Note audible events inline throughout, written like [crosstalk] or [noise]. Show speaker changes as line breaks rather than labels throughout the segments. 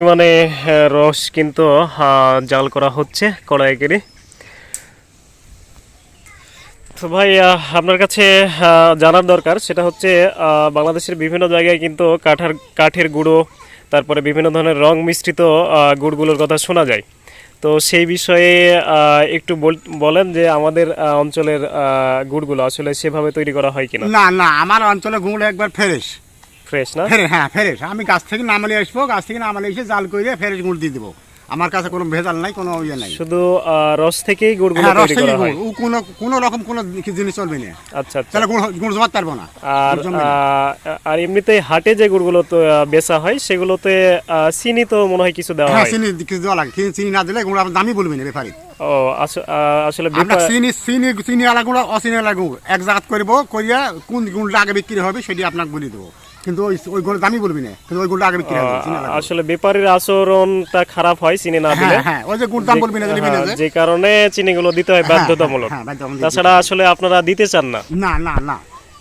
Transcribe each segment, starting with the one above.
মানে রস কিন্তু জাল করা হচ্ছে কড়াই করে তো ভাই আপনার কাছে জানার দরকার, সেটা হচ্ছে বাংলাদেশের বিভিন্ন জায়গায় কিন্তু কাঠার, কাঠের গুঁড়ো, তারপরে বিভিন্ন ধরনের রং মিশ্রিত গুড়গুলোর কথা শোনা যায়। তো সেই বিষয়ে একটু বল- বলেন যে আমাদের অঞ্চলের গুড়গুলো আসলে সেভাবে তৈরি করা হয় কিনা।
না না, আমার অঞ্চলে গুঁড়ো একবার ফ্রেশ।
ফ্রেশ না?
হ্যাঁ ফ্রেশ। আমি গাছ থেকে নামালে আসব গাছ থেকে নামালে এসে জাল করে ফ্রেশ গুঁড় দিয়ে দেবো। আমার কাছে কোনো ভেজাল নাই কোনো ইয়ে নাই।
শুধু রস থেকেই
হ্যাঁ রস
তৈরি করা হয়?
ও কোনো কোনো রকম কোনো জিনিস চলবে না।
আচ্ছা আচ্ছা।
তাহলে গুঁড় গুঁড় জমাতে পারব না।
আর
গুড়
আর এমনিতে হাটে যে গুড়গুলো তো বেচা হয় সেগুলোতে চিনি তো মনে হয় কিছু দেওয়া
হ্যাঁ
হয়।
চিনি কিছু দেওয়া লাগে। চিনি- না দিলে গুঁড়ো আপনার দামই বলবি না ব্যাপারী
ও আসলে
আমরা চিনি চিনি চিনি আলা গুঁড়ো অচিনি আলা এক জায়গাত করব করিয়া কোন গুঁড়টা আগে বিক্রি হবে সেটি আপনাকে বলে দেবো। কিন্তু ওই ওই গুঁড়ো দামই বলবি না। কিন্তু ওই আগে বিক্রি হবে।
আসলে ব্যাপারীর আচরণটা খারাপ হয় চিনি না দিলে।
হ্যাঁ হ্যাঁ ওই যে গুড় দাম বলবি না
হ্যাঁ,
যে।
যে কারণে চিনিগুলো দিতে হয় বাধ্যতামূলক।
হ্যাঁ,
তাছাড়া আসলে আপনারা দিতে চান না?
না না না।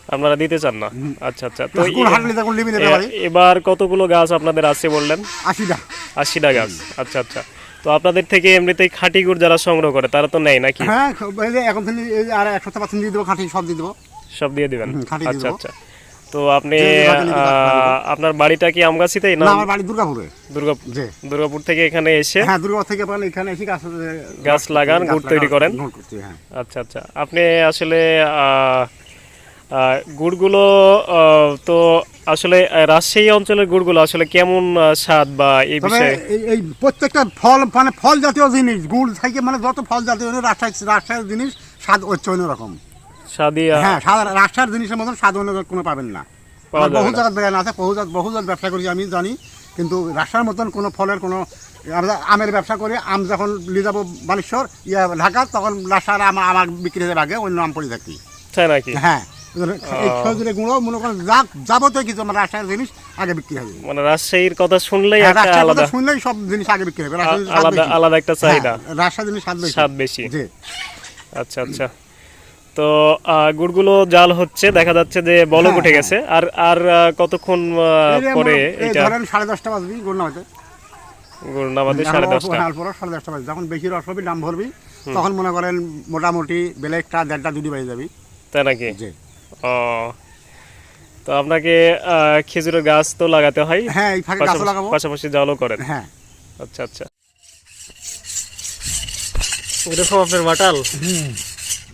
আপনারা দিতে চান না? আচ্ছা আচ্ছা। তো এবার কতগুলো গাছ আপনাদের আছে বললেন?
আশিটা।
আশিটা গাছ। আচ্ছা আচ্ছা। তো আপনাদের থেকে এমনিতেই খাঁটি গুড় যারা সংগ্রহ করে তারা তো নেয় নাকি?
হ্যাঁ এখন আর এক সপ্তাহ দিয়ে দেবো খাঁটি সব দিয়ে দেবো।
সব দিয়ে দিবেন? আচ্ছা আচ্ছা। তো আপনি আপনার বাড়িটা কি আমগাছিতেই না?
না আমার বাড়ি দুর্গাপুরে।
দুর্গা দুর্গাপুর থেকে এখানে এসে?
হ্যাঁ দুর্গাপুর থেকে আপনার এখানে এসে গাছ
গাছ লাগান, গুড় তৈরি করেন?
হ্যাঁ
আচ্ছা আচ্ছা। আপনি আসলে গুড়গুলো তো আসলে রাজশাহী অঞ্চলের গুড়গুলো আসলে কেমন স্বাদ বা এই বিষয়ে?
এই- প্রত্যেকটা ফল মানে ফল জাতীয় জিনিস গুড় থেকে মানে যত ফল জাতীয় রাজশাহী রাজশাহীর জিনিস স্বাদ হচ্ছে অন্যরকম।
স্বাদই
হ্যাঁ স্বাদ জিনিসের মতন স্বাদ অন্য কোনো পাবেন না। বহু
না।
জায়গায় আছে বহু বহু ব্যবসা করি আমি জানি। কিন্তু রাজশাহীর মতন কোনো ফলের কোনো আমরা আমের ব্যবসা করি আম যখন নিয়ে যাব বালেশ্বর ইয়া ঢাকা তখন রাজশাহীর আম আমার বিক্রি হয়ে আগে অন্য আম পড়ে থাকি। হ্যাঁ খেজুরের গুঁড়ো মনে করেন যা যাবতীয় কিছু আমার রাজশাহীর জিনিস আগে বিক্রি হবে
মানে রাজশাহীর কথা শুনলেই
হ্যাঁ,
একটা আলাদা
শুনলেই সব জিনিস আগে বিক্রি হবে রাজশাহীর
আলাদা আলাদা একটা চাহিদা।
হ্যাঁ, রাজশাহীর জিনিস স্বাদ বেশি।
স্বাদ বেশি।
জি।
আচ্ছা আচ্ছা। তো গুড়গুলো জাল হচ্ছে দেখা যাচ্ছে যে বলক
হ্যাঁ,
উঠে গেছে। আর আর কতক্ষণ পরে এটা?
ধরেন সাড়ে দশটা বাজবি গুড় নামাতে।
গুড় নামাতে সাড়ে দশটা।
অল্প পরে সাড়ে দশটা বাজবে। যখন বেশি রস হবে দাম ভরবি। তখন মনে করেন মোটামুটি বেলা একটা দেড়টা দুটি বাজে যাবি।
তাই নাকি?
জি।
ও। তো আপনাকে খেজুরের গাছ তো লাগাতে হয়।
হ্যাঁ এই ফাঁকে গাছ
পাশাপাশি-
লাগাবো।
পাশাপাশি জালও করেন।
হ্যাঁ।
আচ্ছা আচ্ছা। এরকম আপনার বাটাল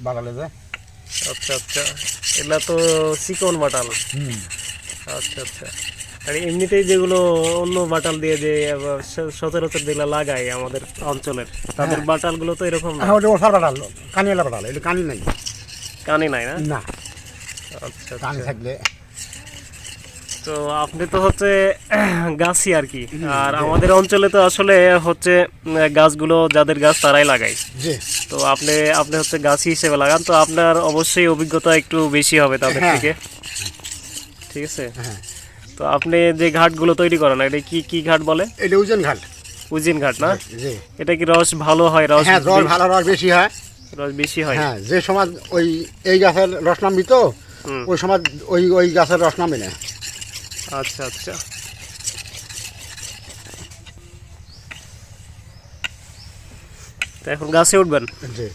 বাগালে যে
আচ্ছা আচ্ছা। এগুলা তো চিকন বাটাল। আচ্ছা আচ্ছা। আর এমনিতেই যেগুলো অন্য বাটাল দিয়ে যে সচরাচর যেগুলো লাগায় আমাদের অঞ্চলের তাদের বাটালগুলো তো এরকম
হ্যাঁ বাটাল বাটাল এটা কানি নাই।
কানি নাই না?
না।
আচ্ছা
কানি
আচ্ছা
থাকলে।
তো আপনি তো হচ্ছে [clears throat] গাছই আর কি। আর আমাদের অঞ্চলে তো আসলে হচ্ছে গাছগুলো যাদের গাছ তারাই লাগায়।
জি।
তো আপনি আপনি হচ্ছে গাছই হিসেবে লাগান তো আপনার অবশ্যই অভিজ্ঞতা একটু বেশি হবে তাদের
হ্যাঁ।
থেকে। ঠিক আছে?
হ্যাঁ।
তো আপনি যে ঘাটগুলো তৈরি করেন এটা কি কি ঘাট বলে?
এটা ওজন ঘাট।
উজিন ঘাট না? এটা কি রস ভালো হয় রস
হ্যাঁ রস ভালো রস বেশি হয়।
রস বেশি হয়?
হ্যাঁ যে সময় ওই এই গাছের রস নামবি তো ওই সময় ওই ওই গাছের রস নামবে না।
আচ্ছা আচ্ছা। তো এখন গাছে উঠবেন।
জি।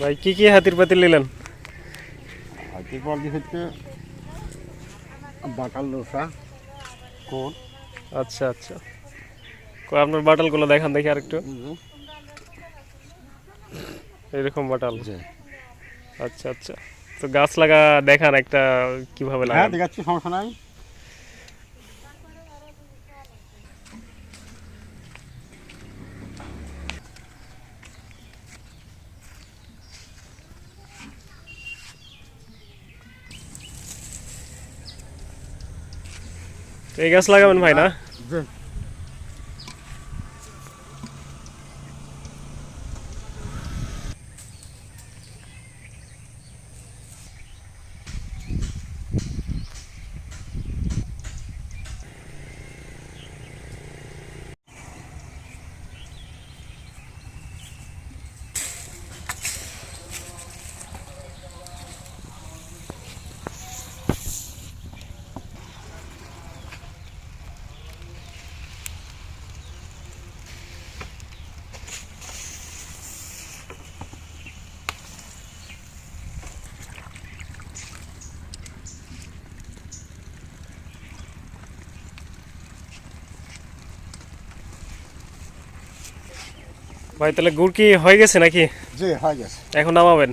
ভাই কি কি হাতির পাতিল নিলেন?
এরপর হচ্ছে বাটাল লোসা কোন
আচ্ছা আচ্ছা। আপনার বাটালগুলো দেখান দেখি আরেকটু। এরকম বাটাল। আচ্ছা আচ্ছা। তো গাছ লাগা দেখান একটা কীভাবে
হ্যাঁ দেখাচ্ছি সমস্যা নাই।
এই গাছ লাগাবেন ভাই না
জি
ভাই তাহলে গুড় কি হয়ে গেছে নাকি?
জি হয়ে গেছে।
এখন নামাবেন?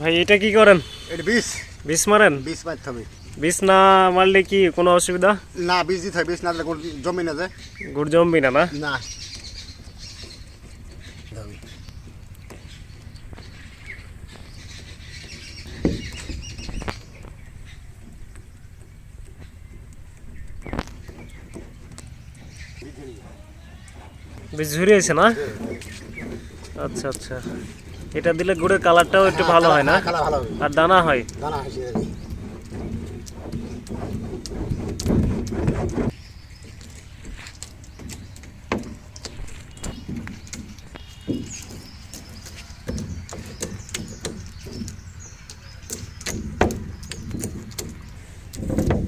ভাই এটা কি করেন?
এটা বিষ।
বিষ মারেন?
বিষ মারতে হবে।
বিষ না মারলে কি কোনো অসুবিধা?
না বীজ দিতে হয়। বীজ না দিলে জমি না যায়।
গুড় জমবি না না?
না।
বেশ ঝুরিয়েছে না? আচ্ছা আচ্ছা। এটা দিলে গুড়ের কালারটাও একটু ভালো হয় না?
হবে।
আর দানা হয়?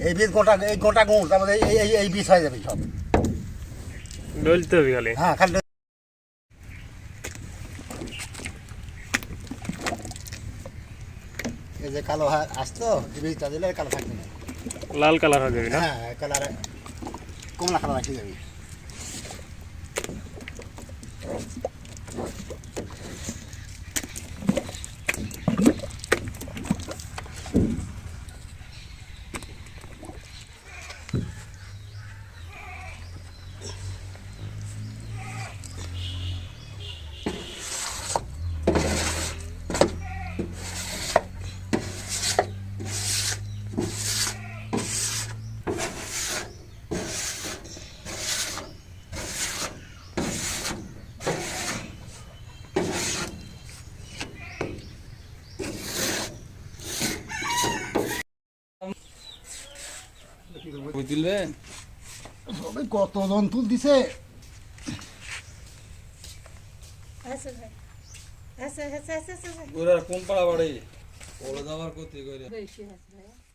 এই বীজ গোটা এই গোটা গুড় তারপরে এই এই এই বীজ হয়ে যাবে সব।
ডলতে হবে খালি।
হ্যাঁ খালি এই যে কালো হা- আসতো বীজটা দিলে কালো থাকবে না।
লাল কালার হয়ে যাবে না?
হ্যাঁ কালার কমলা কালার আসে যাবে।
Thank
সবাই কতজন তুল দিছে?
আছে ভাই। আছে আছে আছে আছে
ওরা কোন পাড়া বাড়ি ওরা যাওয়ার করতে কইরা
বেশি আছে ভাই।